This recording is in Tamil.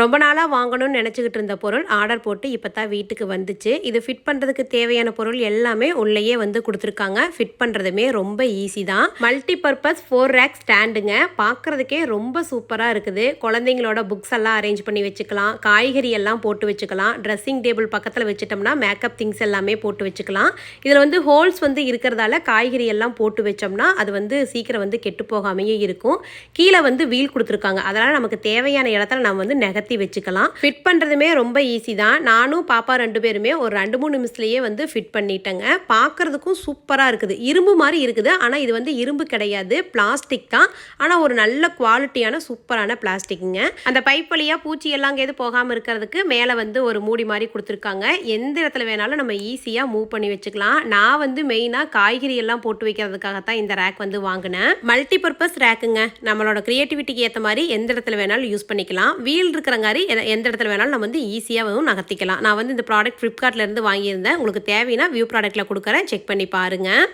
ரொம்ப நாளாக வாங்கணும்னு நினச்சிக்கிட்டு இருந்த பொருள் ஆர்டர் போட்டு இப்போ தான் வீட்டுக்கு வந்துச்சு. இது ஃபிட் பண்ணுறதுக்கு தேவையான பொருள் எல்லாமே உள்ளேயே வந்து கொடுத்துருக்காங்க. ஃபிட் பண்ணுறதுமே ரொம்ப ஈஸி தான். மல்டி பர்பஸ் ஃபோர் ரேக் ஸ்டாண்டுங்க பார்க்குறதுக்கே ரொம்ப சூப்பராக இருக்குது. குழந்தைங்களோட புக்ஸ் எல்லாம் அரேஞ்ச் பண்ணி வச்சுக்கலாம். காய்கறி எல்லாம் போட்டு வச்சுக்கலாம். ட்ரெஸ்ஸிங் டேபிள் பக்கத்தில் வச்சுட்டோம்னா மேக்கப் திங்ஸ் எல்லாமே போட்டு வச்சுக்கலாம். இதில் வந்து ஹோல்ஸ் வந்து இருக்கிறதால காய்கறி எல்லாம் போட்டு வச்சோம்னா அது வந்து சீக்கிரம் வந்து கெட்டு போகாமையே இருக்கும். கீழே வந்து வீல் கொடுத்துருக்காங்க. அதனால் நமக்கு தேவையான இடத்துல நம்ம வந்து நெக நகர்த்தி வச்சுக்கலாம். ஃபிட் பண்ணுறதுமே ரொம்ப ஈஸி தான். நானும் பாப்பா ரெண்டு பேருமே ஒரு ரெண்டு மூணு நிமிஷத்துலேயே வந்து ஃபிட் பண்ணிட்டேங்க. பார்க்குறதுக்கும் சூப்பராக இருக்குது. இரும்பு மாதிரி இருக்குது. ஆனால் இது வந்து இரும்பு கிடையாது. பிளாஸ்டிக் தான். ஆனால் ஒரு நல்ல குவாலிட்டியான சூப்பரான பிளாஸ்டிக்குங்க அந்த பைப் வழியாக பூச்சி எல்லாம் எது போகாமல் இருக்கிறதுக்கு மேலே வந்து ஒரு மூடி மாதிரி கொடுத்துருக்காங்க. எந்த இடத்துல வேணாலும் நம்ம ஈஸியாக மூவ் பண்ணி வச்சுக்கலாம். நான் வந்து மெயினாக காய்கறி எல்லாம் போட்டு வைக்கிறதுக்காகத்தான் இந்த ரேக் வந்து வாங்கினேன். மல்டி பர்பஸ் ரேக்குங்க நம்மளோட கிரியேட்டிவிட்டிக்கு ஏற்ற மாதிரி எந்த இடத்துல வேணாலும் யூஸ் பண்ணிக்கலாம். வீல் இருக்கிற மாதிரி எந்த இடத்துல வேணாலும் நம்ம வந்து ஈஸியாகவும் நகர்த்திக்கலாம். நான் வந்து இந்த ப்ராடக்ட் ஃப்ளிப்கார்ட்லேருந்து வாங்கியிருந்தேன். உங்களுக்கு தேவைன்னா வியூ ப்ராடக்ட்டில் கொடுக்குறேன். செக் பண்ணி பாருங்கள்